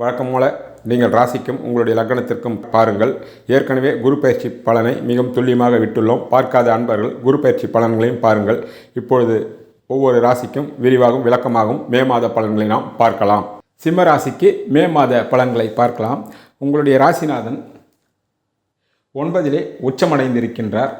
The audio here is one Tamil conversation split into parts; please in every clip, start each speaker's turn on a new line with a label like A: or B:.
A: வழக்கம் போல நீங்கள் ராசிக்கும் உங்களுடைய லக்னத்திற்கும் பாருங்கள். ஏற்கனவே குரு பயிற்சி பலனை மிகவும் துல்லியமாக விட்டுள்ளோம். பார்க்காத அன்பர்கள் குரு பயிற்சி பலன்களையும் பாருங்கள். இப்பொழுது ஒவ்வொரு ராசிக்கும் விரிவாகவும் விளக்கமாகவும் மே மாத பலன்களை நாம் பார்க்கலாம். சிம்ம ராசிக்கு மே மாத பலன்களை பார்க்கலாம். உங்களுடைய ராசிநாதன் ஒன்பதிலே உச்சமடைந்திருக்கின்றார்.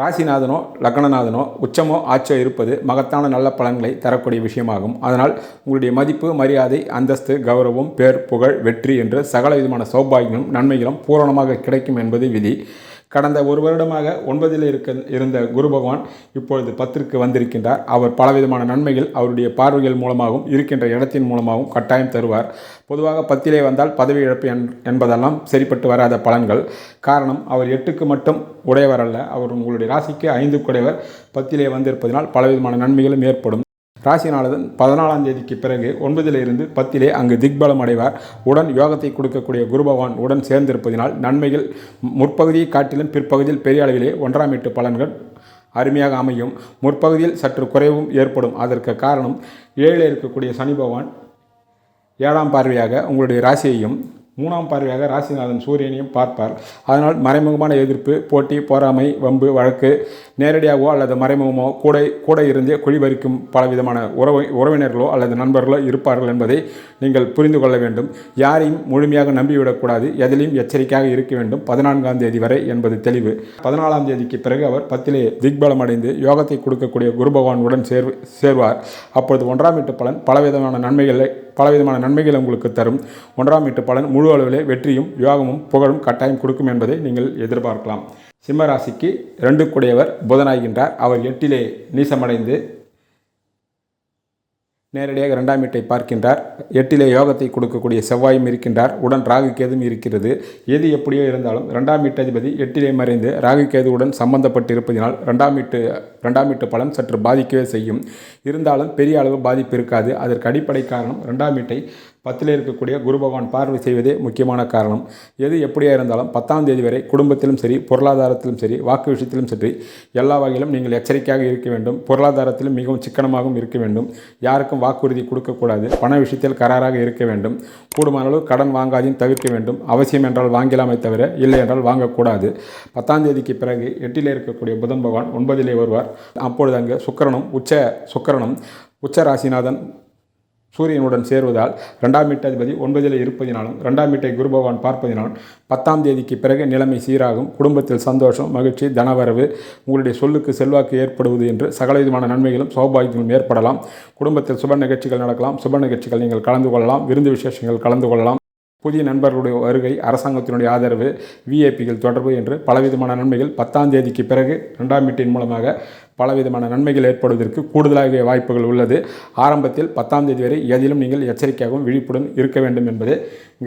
A: ராசிநாதனோ லக்னநாதனோ உச்சமோ ஆச்சோ இருப்பது மகத்தான நல்ல பலன்களை தரக்கூடிய விஷயமாகும். அதனால் உங்களுடைய மதிப்பு மரியாதை அந்தஸ்து கௌரவம் பேர் புகழ் வெற்றி என்று சகல விதமான சௌபாகியங்களும் நன்மைகளும் பூரணமாக கிடைக்கும் என்பது விதி. கடந்த ஒரு வருடமாக ஒன்பதில் இருக்க இருந்த குரு பகவான் இப்பொழுது பத்திற்கு வந்திருக்கின்றார். அவர் பலவிதமான நன்மைகள் அவருடைய பார்வைகள் மூலமாகவும் இருக்கின்ற இடத்தின் மூலமாகவும் கட்டாயம் தருவார். பொதுவாக பத்திலே வந்தால் பதவி இழப்பு என்பதெல்லாம் சரிப்பட்டு வராத பலன்கள். காரணம் அவர் எட்டுக்கு மட்டும் உடையவர் அல்ல. அவர் உங்களுடைய ராசிக்கு ஐந்து உடையவர். பத்திலே வந்திருப்பதனால் பலவிதமான நன்மைகளும் ஏற்படும். ராசிநாதன் பதினாலாம் தேதிக்கு பிறகு ஒன்பதிலிருந்து பத்திலே அங்கு திக்பலம் அடைவார். உடன் யோகத்தை கொடுக்கக்கூடிய குரு பகவான் உடன் சேர்ந்திருப்பதினால் நன்மைகள் முற்பகுதியை காட்டிலும் பிற்பகுதியில் பெரிய அளவிலே ஒன்றாம் எட்டு பலன்கள் அருமையாக அமையும். முற்பகுதியில் சற்று குறைவும் ஏற்படும். அதற்கு காரணம் ஏழில் இருக்கக்கூடிய சனி பகவான் ஏழாம் பார்வையாக உங்களுடைய ராசியையும் மூணாம் பார்வையாக ராசிநாதன் சூரியனையும் பார்ப்பார். அதனால் மறைமுகமான எதிர்ப்பு போட்டி போராமை வம்பு வழக்கு நேரடியாகவோ அல்லது மறைமுகமோ கூட கூட இருந்தே குழிபறிக்கும் பலவிதமான உறவு உறவினர்களோ அல்லது நண்பர்களோ இருப்பார்கள் என்பதை நீங்கள் புரிந்து கொள்ள வேண்டும். யாரையும் முழுமையாக நம்பிவிடக்கூடாது எதிலையும் எச்சரிக்கையாக இருக்க வேண்டும். பதினான்காம் தேதி வரை என்பது தெளிவு. பதினாலாம் தேதிக்கு பிறகு அவர் பத்திலே திக்பலம் அடைந்து யோகத்தை கொடுக்கக்கூடிய குரு பகவானுடன் சேர் சேர்வார். அப்பொழுது ஒன்றாம் வீட்டு பலன் பலவிதமான நன்மைகளை பலவிதமான நன்மைகளை உங்களுக்கு தரும். ஒன்றாம் வீட்டு பலன் முழு அளவிலே வெற்றியும் யோகமும் புகழும் கட்டாயம் கொடுக்கும் என்பதை நீங்கள் எதிர்பார்க்கலாம். சிம்ம ராசிக்கு ரெண்டு கூடியவர் புதனாகின்றார். அவர் எட்டிலே நீசமடைந்து நேரடியாக ரெண்டாம் வீட்டை பார்க்கின்றார். எட்டிலே யோகத்தை கொடுக்கக்கூடிய செவ்வாயும் இருக்கின்றார். உடன் ராகு கேதும் இருக்கிறது. எது எப்படியோ இருந்தாலும் ரெண்டாம் வீட்டதிபதி எட்டிலே மறைந்து ராகு கேதுவுடன் சம்பந்தப்பட்டு இருப்பதினால் ரெண்டாம் வீட்டு ரெண்டாம் வீட்டு பலன் சற்று பாதிக்கவே செய்யும். இருந்தாலும் பெரிய அளவு பாதிப்பு இருக்காது. அதற்கு அடிப்படை காரணம் ரெண்டாம் வீட்டை பத்தில் இருக்கக்கூடிய குரு பகவான் பார்வை செய்வதே முக்கியமான காரணம். எது எப்படியா இருந்தாலும் பத்தாம் தேதி வரை குடும்பத்திலும் சரி பொருளாதாரத்திலும் சரி வாக்கு விஷயத்திலும் சரி எல்லா வகையிலும் நீங்கள் எச்சரிக்கையாக இருக்க வேண்டும். பொருளாதாரத்திலும் மிகவும் சிக்கனமாகவும் இருக்க வேண்டும். யாருக்கும் வாக்குறுதி கொடுக்கக்கூடாது. பண விஷயத்தில் கராராக இருக்க வேண்டும். கூடுமான அளவு கடன் வாங்காதையும் தவிர்க்க வேண்டும். அவசியம் என்றால் வாங்கலாமே தவிர இல்லை என்றால் வாங்கக்கூடாது. பத்தாம் தேதிக்கு பிறகு எட்டிலே இருக்கக்கூடிய புதன் பகவான் ஒன்பதிலே வருவார். அப்பொழுது அங்கு சுக்கரனும் உச்ச சுக்கரனும் உச்ச ராசிநாதன் சூரியனுடன் சேர்வதால் ரெண்டாம் வீட்டாதிபதி ஒன்பதில் இருப்பதினாலும் ரெண்டாம் வீட்டை குரு பகவான் பார்ப்பதினாலும் பத்தாம் தேதிக்கு பிறகு நிலைமை சீராகும். குடும்பத்தில் சந்தோஷம் மகிழ்ச்சி தனவரவு உங்களுடைய சொல்லுக்கு செல்வாக்கு ஏற்படுவது என்று சகலவிதமான நன்மைகளும் சௌபாகியங்களும் ஏற்படலாம். குடும்பத்தில் சுப நிகழ்ச்சிகள் நடக்கலாம். சுப நிகழ்ச்சிகள் நீங்கள் கலந்து கொள்ளலாம். விருந்து விசேஷங்கள் கலந்து கொள்ளலாம். புதிய நண்பர்களுடைய வருகை அரசாங்கத்தினுடைய ஆதரவு விஐபிகள் தொடர்பு என்று பலவிதமான நன்மைகள் பத்தாம் தேதிக்கு பிறகு ரெண்டாம் வீட்டின் மூலமாக பலவிதமான நன்மைகள் ஏற்படுவதற்கு கூடுதலாக வாய்ப்புகள் உள்ளது. ஆரம்பத்தில் பத்தாம் தேதி வரை எதிலும் நீங்கள் எச்சரிக்கையாகவும் விழிப்புடன் இருக்க வேண்டும் என்பதே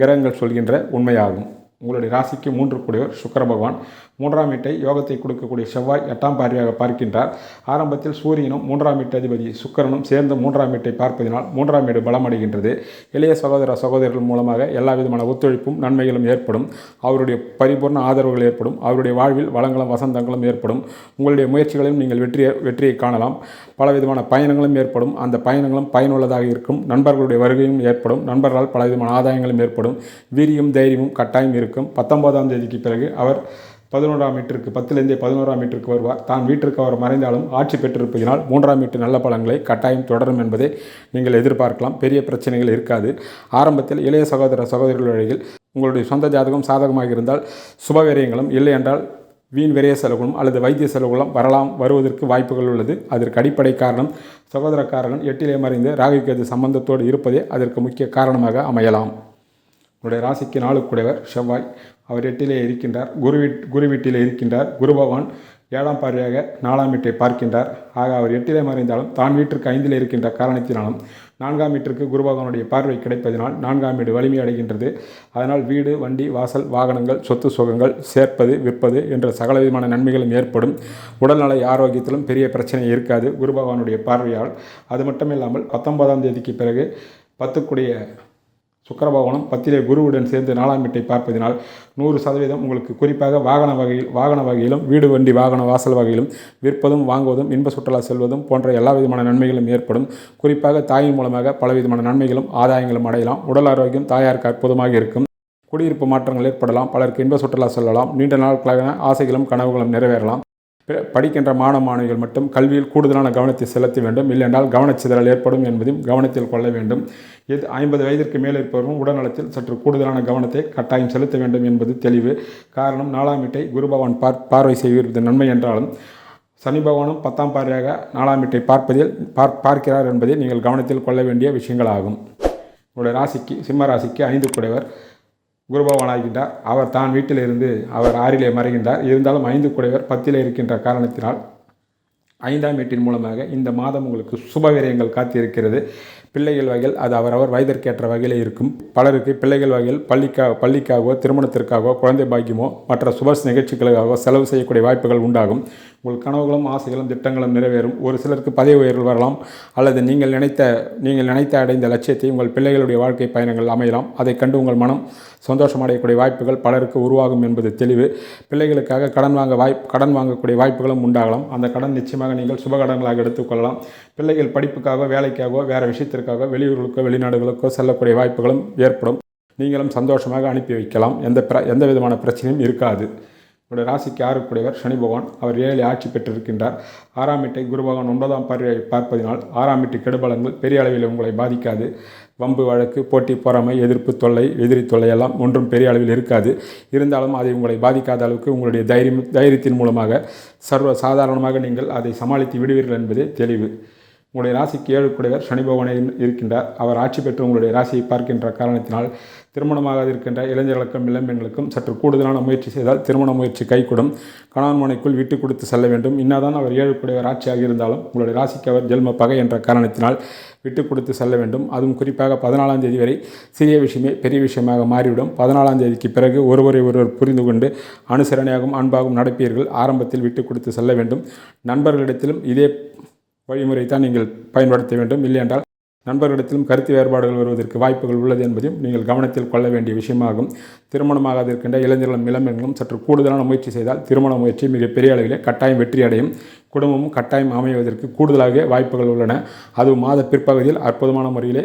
A: கிரகங்கள் சொல்கின்ற உண்மையாகும். உங்களுடைய ராசிக்கு மூன்று கூடியவர் சுக்கர பகவான். மூன்றாம் வீட்டை யோகத்தை கொடுக்கக்கூடிய செவ்வாய் எட்டாம் பார்வையாக பார்க்கின்றார். ஆரம்பத்தில் சூரியனும் மூன்றாம் வீட்டு அதிபதி சுக்கரனும் சேர்ந்து மூன்றாம் வீட்டை பார்ப்பதினால் மூன்றாம் வீடு பலமடைகின்றது. இளைய சகோதர சகோதரர்கள் மூலமாக எல்லா விதமான ஒத்துழைப்பும் நன்மைகளும் ஏற்படும். அவருடைய பரிபூர்ண ஆதரவுகள் ஏற்படும். அவருடைய வாழ்வில் வளங்களும் வசந்தங்களும் ஏற்படும். உங்களுடைய முயற்சிகளையும் நீங்கள் வெற்றியை வெற்றியை காணலாம். பலவிதமான பயணங்களும் ஏற்படும். அந்த பயணங்களும் பயனுள்ளதாக இருக்கும். நண்பர்களுடைய வருகையும் ஏற்படும். நண்பர்களால் பலவிதமான ஆதாயங்களும் ஏற்படும். வீரியம் தைரியமும் கட்டாயம் இருக்கும். பத்தொன்பதாம் தேதிக்கு பிறகு அவர் பதினோராம் மீட்டருக்கு பத்திலிருந்தே பதினோராம் மீட்டருக்கு வருவார். தான் வீட்டிற்கு அவர் மறைந்தாலும் ஆட்சி பெற்றிருப்பதினால் மூன்றாம் மீட்டு நல்ல பலன்களை கட்டாயம் தொடரும் என்பதை நீங்கள் எதிர்பார்க்கலாம். பெரிய பிரச்சனைகள் இருக்காது. ஆரம்பத்தில் இளைய சகோதர சகோதரிகள் வழியில் உங்களுடைய சொந்த ஜாதகம் சாதகமாக இருந்தால் சுபவிரயங்களும் இல்லை என்றால் வீண் விரைய செலவுகளும் அல்லது வைத்திய செலவுகளும் வரலாம் வருவதற்கு வாய்ப்புகள் உள்ளது. அதற்கு அடிப்படை காரணம் சகோதரக்காரர்கள் எட்டிலே மறைந்து ராகுக்கேது சம்பந்தத்தோடு இருப்பதே அதற்கு முக்கிய காரணமாக அமையலாம். உங்களுடைய ராசிக்கு நாளுக்குடையவர் செவ்வாய். அவர் எட்டிலே இருக்கின்றார். குரு வீட் குரு வீட்டிலே இருக்கின்றார். குரு பகவான் ஏழாம் பார்வையாக நாலாம் வீட்டை பார்க்கின்றார். ஆக அவர் எட்டிலே மறைந்தாலும் தான் வீட்டிற்கு ஐந்தில் இருக்கின்ற காரணத்தினாலும் நான்காம் வீட்டிற்கு குரு பகவானுடைய பார்வை கிடைப்பதனால் நான்காம் வீடு வலிமை அடைகின்றது. அதனால் வீடு வண்டி வாசல் வாகனங்கள் சொத்து சுகங்கள் சேர்ப்பது விற்பது என்ற சகலவிதமான நன்மைகளும் ஏற்படும். உடல்நல ஆரோக்கியத்திலும் பெரிய பிரச்சனை இருக்காது குரு பகவானுடைய பார்வையால். அது மட்டும் இல்லாமல் பத்தொன்பதாம் தேதிக்கு பிறகு பத்துக்குடைய சுக்கிர பத்திலே குருவுடன் சேர்ந்து நாலாம் வீட்டை பார்ப்பதினால் நூறு சதவீதம் உங்களுக்கு குறிப்பாக வாகன வகையில் வாகன வகையிலும் வீடு வண்டி வாகன வாசல் வகையிலும் விற்பதும் வாங்குவதும் இன்ப சுற்றுலா செல்வதும் போன்ற எல்லா விதமான நன்மைகளும் ஏற்படும். குறிப்பாக தாயின் மூலமாக பலவிதமான நன்மைகளும் ஆதாயங்களும் அடையலாம். உடல் ஆரோக்கியம் தாயாருக்கு அற்புதமாக இருக்கும். குடியிருப்பு மாற்றங்கள் ஏற்படலாம். பலருக்கு இன்ப சுற்றுலா செல்லலாம். நீண்ட நாட்களாக ஆசைகளும் கனவுகளும் நிறைவேறலாம். படிக்கின்ற மாணவ மாணவிகள் மட்டும் கல்வியில் கூடுதலான கவனத்தை செலுத்த வேண்டும். இல்லையென்றால் கவனச்சிதறல் ஏற்படும் என்பதையும் கவனத்தில் கொள்ள வேண்டும். இது ஐம்பது வயதிற்கு மேல் இருப்பவரும் உடல்நலத்தில் சற்று கூடுதலான கவனத்தை கட்டாயம் செலுத்த வேண்டும் என்பது தெளிவு. காரணம் நாலாம் வீட்டை குருபவான் பார் பார்வை செய்வது நன்மை என்றாலும் சனி பகவானும் பத்தாம் பார்வையாக நாலாம் வீட்டை பார்ப்பதில் பார் பார்க்கிறார் என்பதை நீங்கள் கவனத்தில் கொள்ள வேண்டிய விஷயங்களாகும். உங்களுடைய ராசிக்கு சிம்ம ராசிக்கு ஐந்து குடைவர் குருபவன் ஆகின்றார் அவர் தான் வீட்டில் இருந்து அவர் ஆறிலே மறைகின்றார். இருந்தாலும் ஐந்து குடைவர் பத்திலே இருக்கின்ற காரணத்தினால் ஐந்தாம் வீட்டின் மூலமாக இந்த மாதம் உங்களுக்கு சுபவிரயங்கள் காத்திருக்கிறது. பிள்ளைகள் வகையில் அது அவரவர் வயதிற்கேற்ற வகையில் இருக்கும். பலருக்கு பிள்ளைகள் வகையில் பள்ளிக்கா பள்ளிக்காகவோ திருமணத்திற்காகவோ குழந்தை பாக்கியமோ மற்ற சுப நிகழ்ச்சிகளுக்காகவோ செலவு செய்யக்கூடிய வாய்ப்புகள் உண்டாகும். உங்கள் கனவுகளும் ஆசைகளும் திட்டங்களும் நிறைவேறும். ஒரு சிலருக்கு பதவி உயர்வு வரலாம். அல்லது நீங்கள் நினைத்த நீங்கள் நினைத்த அடைந்த லட்சியத்தை உங்கள் பிள்ளைகளுடைய வாழ்க்கை பயணங்கள் அமையலாம். அதை கண்டு உங்கள் மனம் சந்தோஷம் அடையக்கூடிய வாய்ப்புகள் பலருக்கு உருவாகும் என்பது தெளிவு. பிள்ளைகளுக்காக கடன் வாங்க வாய்ப்பு கடன் வாங்கக்கூடிய வாய்ப்புகளும் உண்டாகலாம். அந்த கடன் நிச்சயமாக நீங்கள் சுபகடன்களாக எடுத்துக்கொள்ளலாம். பிள்ளைகள் படிப்புக்காகவோ வேலைக்காகவோ வேறு விஷயத்திற்காக வெளியூர்களுக்கோ வெளிநாடுகளுக்கோ செல்லக்கூடிய வாய்ப்புகளும் ஏற்படும். நீங்களும் சந்தோஷமாக அனுப்பி வைக்கலாம். எந்த பிர எந்த விதமான பிரச்சனையும் இருக்காது. உங்களுடைய ராசிக்கு ஆறுக்குடையவர் சனி பகவான். அவர் ஏழை ஆட்சி பெற்றிருக்கின்றார். ஆறாம் வீட்டை குரு பகவான் ஒன்பதாம் பார்வையை பார்ப்பதினால் ஆறாம் வீட்டு கெடுபலங்கள் பெரிய அளவில் உங்களை பாதிக்காது. வம்பு வழக்கு போட்டி பொறாமை எதிர்ப்பு தொல்லை எதிரி தொல்லை எல்லாம் ஒன்றும் பெரிய அளவில் இருக்காது. இருந்தாலும் அதை உங்களை பாதிக்காத அளவுக்கு உங்களுடைய தைரியம் தைரியத்தின் மூலமாக சர்வ சாதாரணமாக நீங்கள் அதை சமாளித்து விடுவீர்கள் என்பதே தெளிவு. உங்களுடைய ராசிக்கு ஏழு குடைவர் சனி பகவானே இருக்கின்றார். அவர் ஆட்சி பெற்று உங்களுடைய ராசியை பார்க்கின்ற காரணத்தினால் திருமணமாக இருக்கின்ற இளைஞர்களுக்கும் இளம்பெண்களுக்கும் சற்று கூடுதலான முயற்சி செய்தால் திருமண முயற்சி கைகூடும். கணவன் மனைக்குள் விட்டு கொடுத்து செல்ல வேண்டும். இன்னாதான் அவர் ஏழு குடையவர் ஆட்சியாக இருந்தாலும் உங்களுடைய ராசிக்கு அவர் ஜென்ம பகை என்ற காரணத்தினால் விட்டு கொடுத்து செல்ல வேண்டும். அதுவும் குறிப்பாக பதினாலாம் தேதி வரை சிறிய விஷயமே பெரிய விஷயமாக மாறிவிடும். பதினாலாம் தேதிக்கு பிறகு ஒருவரை ஒருவர் புரிந்து கொண்டு அனுசரணையாகவும் அன்பாகவும் நடப்பீர்கள். ஆரம்பத்தில் விட்டு கொடுத்து செல்ல வேண்டும். நண்பர்களிடத்திலும் இதே வழிமுறை தான் நீங்கள் பயன்படுத்த வேண்டும். இல்லையென்றால் நண்பர்களிடத்திலும் கருத்து வேறுபாடுகள் வருவதற்கு வாய்ப்புகள் உள்ளது என்பதையும் நீங்கள் கவனத்தில் கொள்ள வேண்டிய விஷயமாகும். திருமணமாகாதிருக்கின்ற இளைஞர்களும் இளம்பெண்களும் சற்று கூடுதலான முயற்சி செய்தால் திருமண முயற்சி மிகப்பெரிய அளவிலே கட்டாயம் வெற்றி அடையும். குடும்பமும் கட்டாயம் அமைவதற்கு கூடுதலாக வாய்ப்புகள் உள்ளன. அது மாத பிற்பகுதியில் அற்புதமான முறையிலே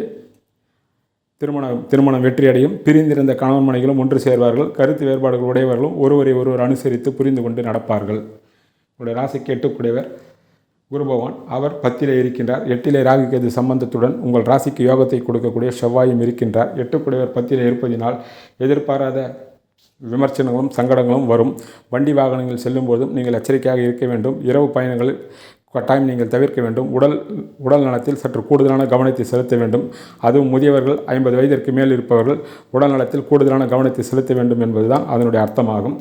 A: திருமணம் திருமணம் வெற்றியடையும். பிரிந்திருந்த கணவன் மனைகளும் ஒன்று சேர்வார்கள். கருத்து வேறுபாடுகள் உடையவர்களும் ஒருவரை ஒருவர் அனுசரித்து புரிந்து கொண்டு நடப்பார்கள். உங்களுடைய ராசி எட்டுக்குடையவர் குரு பகவான் அவர் பத்திலே இருக்கின்றார். எட்டிலே ராகுக்கேது சம்பந்தத்துடன் உங்கள் ராசிக்கு யோகத்தை கொடுக்கக்கூடிய செவ்வாயும் இருக்கின்றார். எட்டுக்குடையவர் பத்திலே இருப்பதினால் எதிர்பாராத விமர்சனங்களும் சங்கடங்களும் வரும். வண்டி வாகனங்கள் செல்லும்போதும் நீங்கள் எச்சரிக்கையாக இருக்க வேண்டும். இரவு பயணங்களில் கட்டாயம் நீங்கள் தவிர்க்க வேண்டும். உடல் உடல் நலத்தில் சற்று கூடுதலான கவனத்தை செலுத்த வேண்டும். அதுவும் முதியவர்கள் ஐம்பது வயதிற்கு மேல் இருப்பவர்கள் உடல் நலத்தில் கூடுதலான கவனத்தை செலுத்த வேண்டும் என்பதுதான் அதனுடைய அர்த்தமாகும்.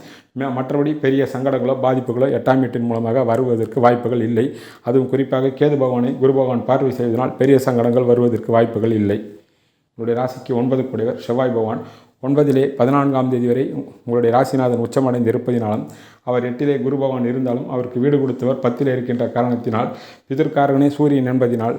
A: மற்றபடி பெரிய சங்கடங்களோ பாதிப்புகளோ எட்டாம் வீட்டின் மூலமாக வருவதற்கு வாய்ப்புகள் இல்லை. அதுவும் குறிப்பாக கேது பகவானை குரு பகவான் பார்வை செய்வதனால் பெரிய சங்கடங்கள் வருவதற்கு வாய்ப்புகள் இல்லை. என்னுடைய ராசிக்கு ஒன்பது கூடியவர் செவ்வாய் பகவான். ஒன்பதிலே பதினான்காம் தேதி வரை உங்களுடைய ராசிநாதன் உச்சமடைந்து இருப்பதினாலும் அவர் எட்டிலே குரு பகவான் இருந்தாலும் அவருக்கு வீடு கொடுத்தவர் பத்திலே இருக்கின்ற காரணத்தினால் பிதற்காரகனே சூரியன் என்பதினால்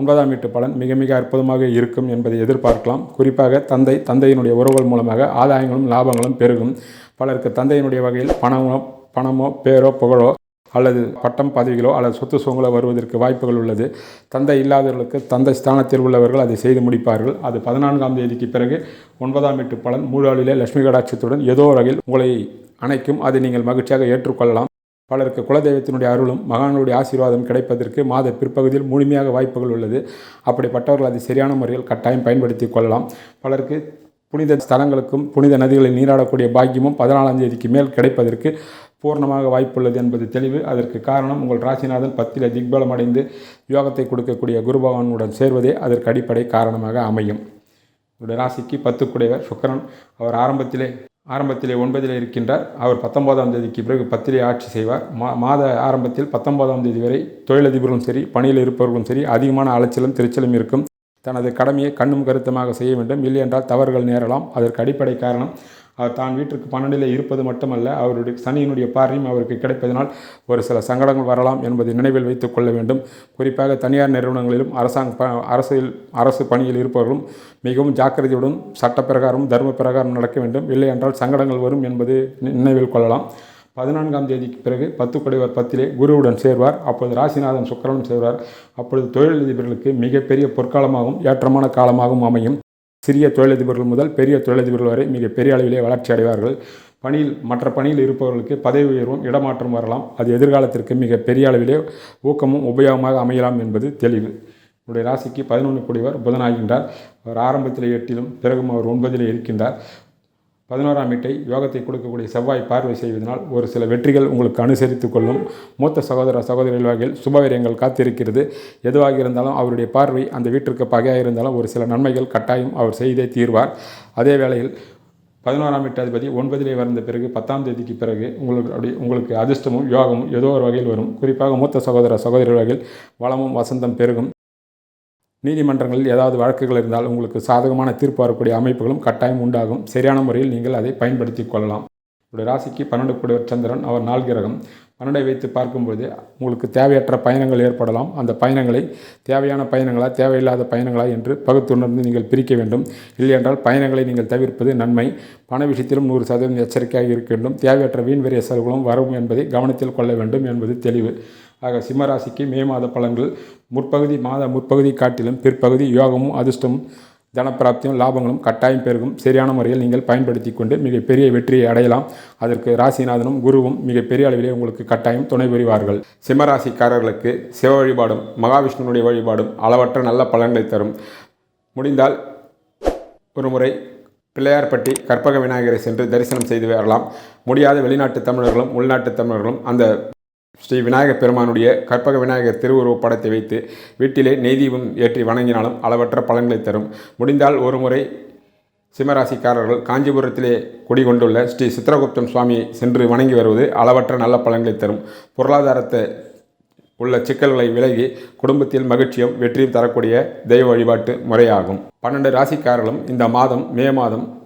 A: ஒன்பதாம் வீட்டு பலன் மிக மிக அற்புதமாக இருக்கும் என்பதை எதிர்பார்க்கலாம். குறிப்பாக தந்தை தந்தையினுடைய உறவுகள் மூலமாக ஆதாயங்களும் லாபங்களும் பெருகும். பலருக்கு தந்தையினுடைய வகையில் பணமோ பணமோ பேரோ புகழோ அல்லது பட்டம் பதவிகளோ அல்லது சொத்து சுகங்களோ வருவதற்கு வாய்ப்புகள் உள்ளது. தந்தை இல்லாதவர்களுக்கு தந்தை ஸ்தானத்தில் உள்ளவர்கள் அதை செய்து முடிப்பார்கள். அது பதினான்காம் தேதிக்கு பிறகு ஒன்பதாம் எட்டு பலன் மூழாளிலே லட்சுமி கடாட்சத்துடன் ஏதோ வகையில் உங்களை அணைக்கும். அதை நீங்கள் மகிழ்ச்சியாக ஏற்றுக்கொள்ளலாம். பலருக்கு குலதெய்வத்தினுடைய அருளும் மகான்களுடைய ஆசீர்வாதம் கிடைப்பதற்கு மாத பிற்பகுதியில் முழுமையாக வாய்ப்புகள் உள்ளது. அப்படிப்பட்டவர்கள் அதை சரியான முறையில் கட்டாயம் பயன்படுத்தி கொள்ளலாம். பலருக்கு புனித ஸ்தலங்களுக்கும் புனித நதிகளில் நீராடக்கூடிய பாக்கியமும் பதினாலாம் தேதிக்கு மேல் கிடைப்பதற்கு பூர்ணமாக வாய்ப்புள்ளது என்பது தெளிவு. அதற்கு காரணம் உங்கள் ராசிநாதன் பத்தில திக்பலம் அடைந்து யோகத்தை கொடுக்கக்கூடிய குருபவனுடன் சேர்வதே அதற்கு அடிப்படை காரணமாக அமையும். உங்களுடைய ராசிக்கு பத்துக்குடையவர் சுக்கரன். அவர் ஆரம்பத்திலே ஆரம்பத்திலே ஒன்பதில் இருக்கின்றார். அவர் பத்தொன்பதாம் தேதிக்கு பிறகு பத்திலே ஆட்சி செய்வார். மா மாத ஆரம்பத்தில் பத்தொன்பதாம் தேதி வரை தொழிலதிபர்களும் சரி பணியில் இருப்பவர்களும் சரி அதிகமான அலைச்சலும் திருச்சலும் இருக்கும். தனது கடமையை கண்ணும் கருத்துமாக செய்ய வேண்டும். இல்லை என்றால் தவறுகள் நேரலாம். அதற்கு அடிப்படை காரணம் அவர் தான் வீட்டிற்கு பன்னெண்டில் இருப்பது மட்டுமல்ல அவருடைய சனியினுடைய பார்வையும் அவருக்கு கிடைப்பதனால் ஒரு சில சங்கடங்கள் வரலாம் என்பதை நினைவில் வைத்துக் கொள்ள வேண்டும். குறிப்பாக தனியார் நிறுவனங்களிலும் அரசாங்க ப அரசியல் அரசு பணியில் இருப்பவர்களும் மிகவும் ஜாக்கிரதையுடன் சட்டப்பிரகாரம் தர்ம பிரகாரம் நடக்க வேண்டும். இல்லை என்றால் சங்கடங்கள் வரும் என்பது நினைவில் கொள்ளலாம். பதினான்காம் தேதிக்கு பிறகு பத்து குடைவர் பத்திலே குருவுடன் சேர்வார். அப்பொழுது ராசிநாதன் சுக்கரனும் சேர்வார். அப்பொழுது தொழிலதிபர்களுக்கு மிகப்பெரிய பொற்காலமாகவும் ஏற்றமான காலமாகவும் அமையும். சிறிய தொழிலதிபர்கள் முதல் பெரிய தொழிலதிபர்கள் வரை மிக பெரிய அளவிலே வளர்ச்சி அடைவார்கள். பணியில் மற்ற பணியில் இருப்பவர்களுக்கு பதவி உயர்வும் இடமாற்றம் வரலாம். அது எதிர்காலத்திற்கு மிக பெரிய அளவிலே ஊக்கமும் உபயோகமாக அமையலாம் என்பது தெளிவு. உடைய ராசிக்கு பதினொன்று கூடியவர் புதனாகின்றார். அவர் ஆரம்பத்தில் எட்டிலும் பிறகும் அவர் ஒன்பதில் இருக்கின்றார். பதினோராம் வீட்டை யோகத்தை கொடுக்கக்கூடிய செவ்வாய் பார்வை செய்வதனால் ஒரு சில வெற்றிகள் உங்களுக்கு அனுசரித்து கொள்ளும். மூத்த சகோதர சகோதரிகள் வகையில் சுபவீரியங்கள் காத்திருக்கிறது. எதுவாக இருந்தாலும் அவருடைய பார்வை அந்த வீட்டிற்கு பகையாக இருந்தாலும் ஒரு சில நன்மைகள் கட்டாயம் அவர் செய்தே தீர்வார். அதே வேளையில் பதினோராம் வீட்டு அதிபதி ஒன்பதிலே வந்த பிறகு பத்தாம் தேதிக்கு பிறகு உங்களுக்கு அப்படி உங்களுக்கு அதிர்ஷ்டமும் யோகமும் ஏதோ ஒரு வகையில் வரும். குறிப்பாக மூத்த சகோதர சகோதரிகள் வகையில் வளமும் வசந்தம் பெருகும். நீதிமன்றங்களில் ஏதாவது வழக்குகள் இருந்தால் உங்களுக்கு சாதகமான தீர்ப்பு வரக்கூடிய அமைப்புகளும் கட்டாயம் உண்டாகும். சரியான முறையில் நீங்கள் அதை பயன்படுத்தி கொள்ளலாம். உங்களுடைய ராசிக்கு பன்னெண்டு கூடியவர் சந்திரன். அவர் நாள் கிரகம். பன்னெண்டை வைத்து பார்க்கும்போது உங்களுக்கு தேவையற்ற பயணங்கள் ஏற்படலாம். அந்த பயணங்களை தேவையான பயணங்களா தேவையில்லாத பயணங்களா என்று பகுத்துணர்ந்து நீங்கள் பிரிக்க வேண்டும். இல்லையென்றால் பயணங்களை நீங்கள் தவிர்ப்பது நன்மை. பண விஷயத்திலும் நூறு சதவீதம் எச்சரிக்கையாக இருக்க வேண்டும். தேவையற்ற வீண் வரிய செலவுகளும் வரும் என்பதை கவனத்தில் கொள்ள வேண்டும் என்பது தெளிவு. ஆக சிம்மராசிக்கு மே மாத பலன்கள். முற்பகுதி மாத முற்பகுதி காட்டிலும் பிற்பகுதி யோகமும் அதிர்ஷ்டமும் தனப்பிராப்தியும் லாபங்களும் கட்டாயம் பெருகும். சரியான முறையில் நீங்கள் பயன்படுத்தி கொண்டு மிகப்பெரிய வெற்றியை அடையலாம். அதற்கு ராசிநாதனும் குருவும் மிகப்பெரிய அளவிலே உங்களுக்கு கட்டாயம் துணை புரிவார்கள். சிம்மராசிக்காரர்களுக்கு சிவ வழிபாடும் மகாவிஷ்ணுனுடைய வழிபாடும் அளவற்ற நல்ல பலன்களை தரும். முடிந்தால் ஒரு முறை பிள்ளையார்பட்டி கற்பக விநாயகரை சென்று தரிசனம் செய்து வரலாம். முடியாத வெளிநாட்டு தமிழர்களும் உள்நாட்டு தமிழர்களும் அந்த ஸ்ரீ விநாயகப் பெருமானுடைய கற்பக விநாயகர் திருவுருவப் படத்தை வைத்து வீட்டிலே நெய் தீபம் ஏற்றி வணங்கினாலும் அளவற்ற பலன்களை தரும். முடிந்தால் ஒருமுறை சிம்மராசிக்காரர்கள் காஞ்சிபுரத்திலே குடிகொண்டுள்ள ஸ்ரீ சித்திரகுப்தம் சுவாமியை சென்று வணங்கி வருவது அளவற்ற நல்ல பலன்களை தரும். பொருளாதாரத்தை உள்ள சிக்கல்களை விலகி குடும்பத்தில் மகிழ்ச்சியும் வெற்றியும் தரக்கூடிய தெய்வ வழிபாட்டு முறையாகும். பன்னெண்டு ராசிக்காரர்களும் இந்த மாதம் மே மாதம்